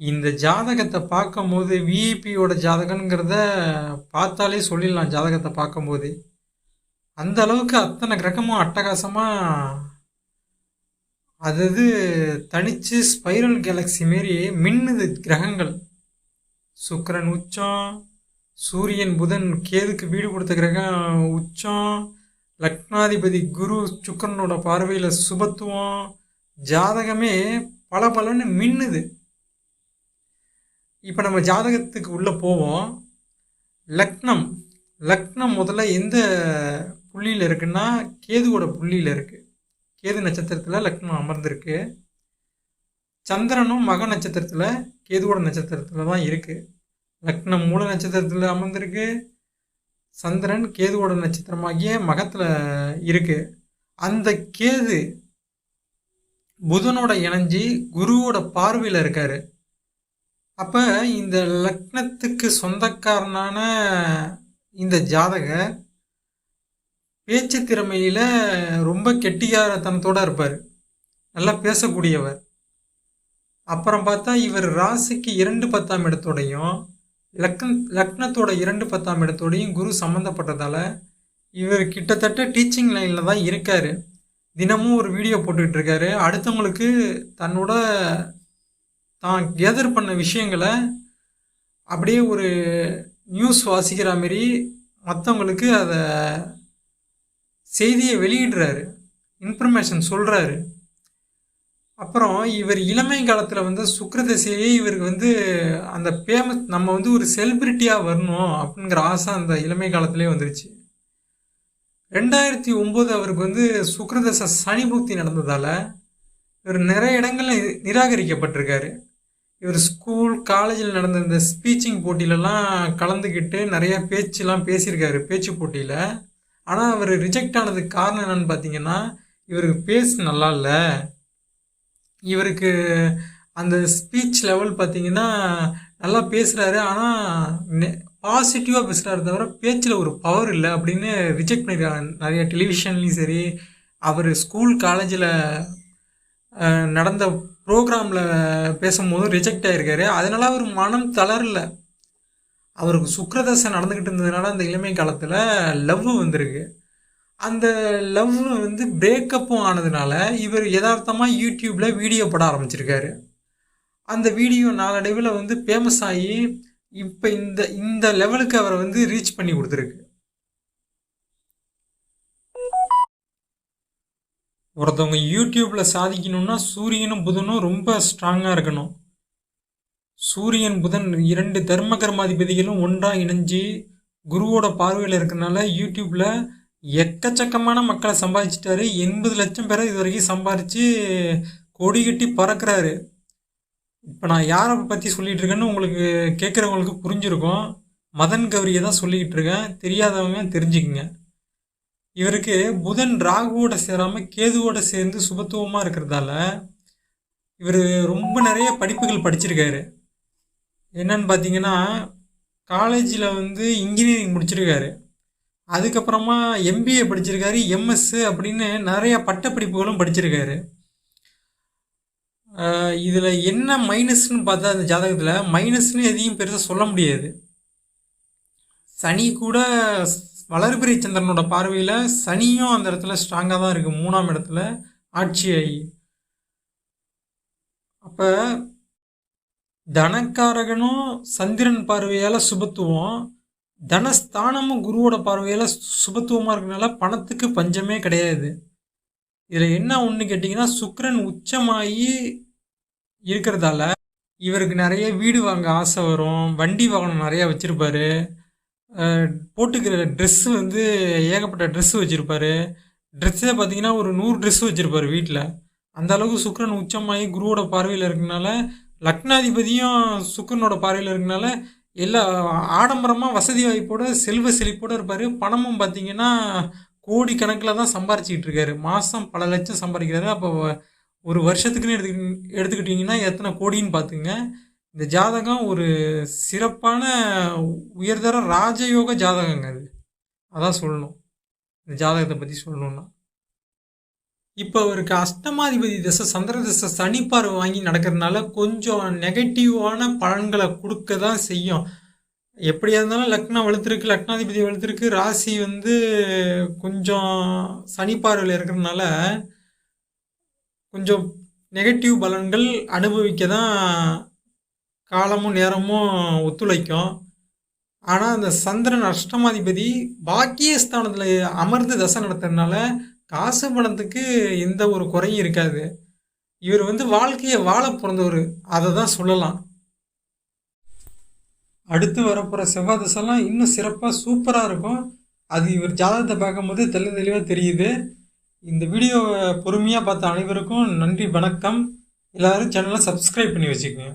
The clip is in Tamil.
இந்த ஜாதகத்தை பார்க்கும்போது விஐபியோட ஜாதகங்கிறத பார்த்தாலே சொல்லிடலாம் ஜாதகத்தை பார்க்கும்போது. அந்த அளவுக்கு அத்தனை கிரகமும் அட்டகாசமாக அது இது தனிச்சு ஸ்பைரல் கேலக்ஸி மாரி மின்னுது கிரகங்கள். சுக்கரன் உச்சம் சூரியன் புதன் கேதுக்கு வீடு கொடுத்த கிரகம் உச்சம் லக்னாதிபதி குரு சுக்கிரனோட பார்வையில் சுபத்துவம் ஜாதகமே பல பலன்னு மின்னுது. இப்போ நம்ம ஜாதகத்துக்கு உள்ளே போவோம். லக்னம். லக்னம் முதல்ல எந்த புள்ளியில் இருக்குன்னா கேதுவோட புள்ளியில் இருக்குது கேது நட்சத்திரத்தில் லக்னம் அமர்ந்திருக்கு. சந்திரனும் மக நட்சத்திரத்தில் கேதுவோட நட்சத்திரத்தில் தான் இருக்குது லக்னம் மூல நட்சத்திரத்தில் அமர்ந்திருக்கு. சந்திரன் கேதுவோட நட்சத்திரமாகிய மகத்தில் இருக்குது அந்த கேது புதனோட இணைஞ்சி குருவோட பார்வையில் இருக்காரு. அப்போ இந்த லக்னத்துக்கு சொந்தக்காரனான இந்த ஜாதகர் பேச்சு திறமையில் ரொம்ப கெட்டிகாரத்தனத்தோடு இருப்பார். நல்லா பேசக்கூடியவர். அப்புறம் பார்த்தா இவர் ராசிக்கு இரண்டு பத்தாம் இடத்தோடையும் லக்ன லக்னத்தோட இரண்டு பத்தாம் இடத்தோடையும் குரு சம்மந்தப்பட்டதால் இவர் கிட்டத்தட்ட டீச்சிங் லைனில் தான் இருக்கார். தினமும் ஒரு வீடியோ போட்டுக்கிட்டு இருக்காரு. அடுத்தவங்களுக்கு தன்னோட தான் கேதர் பண்ண விஷயங்களை அப்படியே ஒரு நியூஸ் வாசிக்கிற மாரி மற்றவங்களுக்கு அதை செய்தியை வெளியிடுறாரு. இன்ஃபர்மேஷன் சொல்கிறாரு அப்புறம் இவர் இளமை காலத்தில் வந்து சுக்கரதசையே இவருக்கு வந்து அந்த ஃபேமஸ் நம்ம வந்து ஒரு செலிப்ரிட்டியாக வரணும் அப்படிங்கிற ஆசை அந்த இளமை காலத்திலே வந்துருச்சு. ரெண்டாயிரத்தி ஒம்பது அவருக்கு வந்து சுக்கரதசை சனி புக்தி நடந்ததால் இவர் நிறைய இடங்களில் நிராகரிக்கப்பட்டிருக்காரு. இவர் ஸ்கூல் காலேஜில் நடந்த இந்த ஸ்பீச்சிங் போட்டியிலலாம் கலந்துக்கிட்டு நிறையா பேச்சுலாம் பேசியிருக்காரு பேச்சு போட்டியில். ஆனால் அவர் ரிஜெக்ட் ஆனதுக்கு காரணம் என்னன்னு பார்த்தீங்கன்னா இவருக்கு பேஸ் நல்லா இல்லை. இவருக்கு அந்த ஸ்பீச் லெவல் பார்த்தீங்கன்னா நல்லா பேசுகிறாரு ஆனால் பாசிட்டிவாக பேசுகிறாரு தவிர பேச்சில் ஒரு பவர் இல்லை அப்படின்னு ரிஜெக்ட் பண்ணியிருக்காங்க நிறைய டெலிவிஷன்லேயும் சரி அவர் ஸ்கூல் காலேஜில் நடந்த ப்ரோக்ராமில் பேசும்போது ரிஜெக்ட் ஆகிருக்காரு அதனால் அவர் மனம் தளரல. அவருக்கு சுக்கரதசை நடந்துக்கிட்டு இருந்ததுனால அந்த இளமை காலத்தில் லவ் வந்திருக்கு. அந்த லவ் வந்து பிரேக்கப்பும் ஆனதுனால இவர் யதார்த்தமாக யூடியூப்பில் வீடியோ போட ஆரம்பிச்சிருக்காரு. அந்த வீடியோ நாளடைவில் வந்து ஃபேமஸ் ஆகி இப்போ இந்த இந்த லெவலுக்கு அவரை வந்து ரீச் பண்ணி கொடுத்துருக்கு. ஒருத்தவங்க யூடியூப்பில் சாதிக்கணும்னா சூரியனும் புதனும் ரொம்ப ஸ்ட்ராங்காக இருக்கணும். சூரியன் புதன் இரண்டு தர்ம கர்மாதிபதிகளும் ஒன்றாக இணைஞ்சு குருவோட பார்வையில் இருக்கிறனால யூடியூப்பில் எக்கச்சக்கமான மக்களை சம்பாதிச்சிட்டாரு. எண்பது லட்சம் பேரை இது வரைக்கும் சம்பாதிச்சு கொடி கட்டி பறக்கிறாரு. இப்போ நான் யாரை பற்றி சொல்லிகிட்டு இருக்கேன்னு உங்களுக்கு கேட்குறவங்களுக்கு புரிஞ்சிருக்கும். மதன் கௌரியை தான் சொல்லிக்கிட்டு இருக்கேன். தெரியாதவங்க தெரிஞ்சுக்குங்க. இவருக்கு புதன் ராகுவோட சேராமல் கேதுவோட சேர்ந்து சுபத்துவமாக இருக்கிறதால இவர் ரொம்ப நிறைய படிப்புகள் படிச்சிருக்காரு. என்னன்னு பார்த்தீங்கன்னா காலேஜில் வந்து இன்ஜினியரிங் முடிச்சிருக்காரு. அதுக்கப்புறமா எம்பிஏ படிச்சிருக்காரு எம்எஸ்ஸு அப்படின்னு நிறைய பட்டப்படிப்புகளும் படிச்சிருக்காரு. இதில் என்ன மைனஸ்னு பார்த்தா அந்த ஜாதகத்தில் மைனஸ்னு எதையும் பெருசாக சொல்ல முடியாது. சனி கூட வளர்பிரி சந்திரனோட பார்வையில் சனியும் அந்த இடத்துல ஸ்ட்ராங்காக தான் இருக்குது மூணாம் இடத்துல ஆட்சி ஆகி அப்போ தனக்காரகனும் சந்திரன் பார்வையால் சுபத்துவம் தனஸ்தானமும் குருவோட பார்வையால் சுபத்துவமாக இருக்கிறனால பணத்துக்கு பஞ்சமே கிடையாது. இதில் என்ன ஒன்று கேட்டிங்கன்னா சுக்கரன் உச்சமாகி இருக்கிறதால இவருக்கு நிறைய வீடு வாங்க ஆசை வரும். வண்டி வாகனம் நிறையா வச்சுருப்பாரு. போட்டுக்கிற ட்ரெஸ்ஸு வந்து ஏகப்பட்ட ட்ரெஸ்ஸு வச்சுருப்பாரு. ட்ரெஸ்ஸே பார்த்தீங்கன்னா ஒரு நூறு ட்ரெஸ்ஸு வச்சுருப்பாரு வீட்டில் அந்த அளவுக்கு சுக்கரன் உச்சமாகி குருவோட பார்வையில் இருக்கனால லக்னாதிபதியும் சுக்கரனோட பார்வையில் இருக்கனால எல்லா ஆடம்பரமாக வசதி வாய்ப்போட செல்வ செழிப்போடு இருப்பார். பணமும் பார்த்தீங்கன்னா கோடி கணக்கில் தான் சம்பாரிச்சிக்கிட்டு இருக்காரு. மாதம் பல லட்சம் சம்பாதிக்கிறாரு. அப்போ ஒரு வருஷத்துக்குன்னு எடுத்து எடுத்துக்கிட்டிங்கன்னா எத்தனை கோடின்னு பார்த்துங்க இந்த ஜாதகம் ஒரு சிறப்பான உயர்தர ராஜயோக ஜாதகங்க அது. அதான் சொல்லணும். இந்த ஜாதகத்தை பற்றி சொல்லணுன்னா இப்போ அவருக்கு அஷ்டமாதிபதி திசை சந்திர தசை சனிப்பார்வை வாங்கி நடக்கிறதுனால கொஞ்சம் நெகட்டிவான பலன்களை கொடுக்க தான் செய்யும். எப்படியா இருந்தாலும் லக்னம் வலுத்திருக்கு லக்னாதிபதி வலுத்திருக்கு ராசி வந்து கொஞ்சம் சனிப்பார்வையில் இருக்கிறதுனால கொஞ்சம் நெகட்டிவ் பலன்கள் அனுபவிக்க தான் காலமும் நேரமும் ஒத்துழைக்கும். ஆனால் அந்த சந்திரன் அஷ்டமாதிபதி பாக்கியஸ்தானத்தில் அமர்ந்து தசை நடத்துறதுனால காசு பணத்துக்கு எந்த ஒரு குறையும் இருக்காது. இவர் வந்து வாழ்க்கையை வாழ பிறந்தவர். அதை தான் சொல்லலாம். அடுத்து வரப்போகிற செவ்வாய் தசைலாம் இன்னும் சிறப்பாக சூப்பராக இருக்கும். அது இவர் ஜாதகத்தை பார்க்கும்போது தெளி தெளிவாக தெரியுது. இந்த வீடியோவை பொறுமையாக பார்த்த அனைவருக்கும் நன்றி வணக்கம். எல்லாரும் சேனலை சப்ஸ்கிரைப் பண்ணி வச்சுக்கோங்க.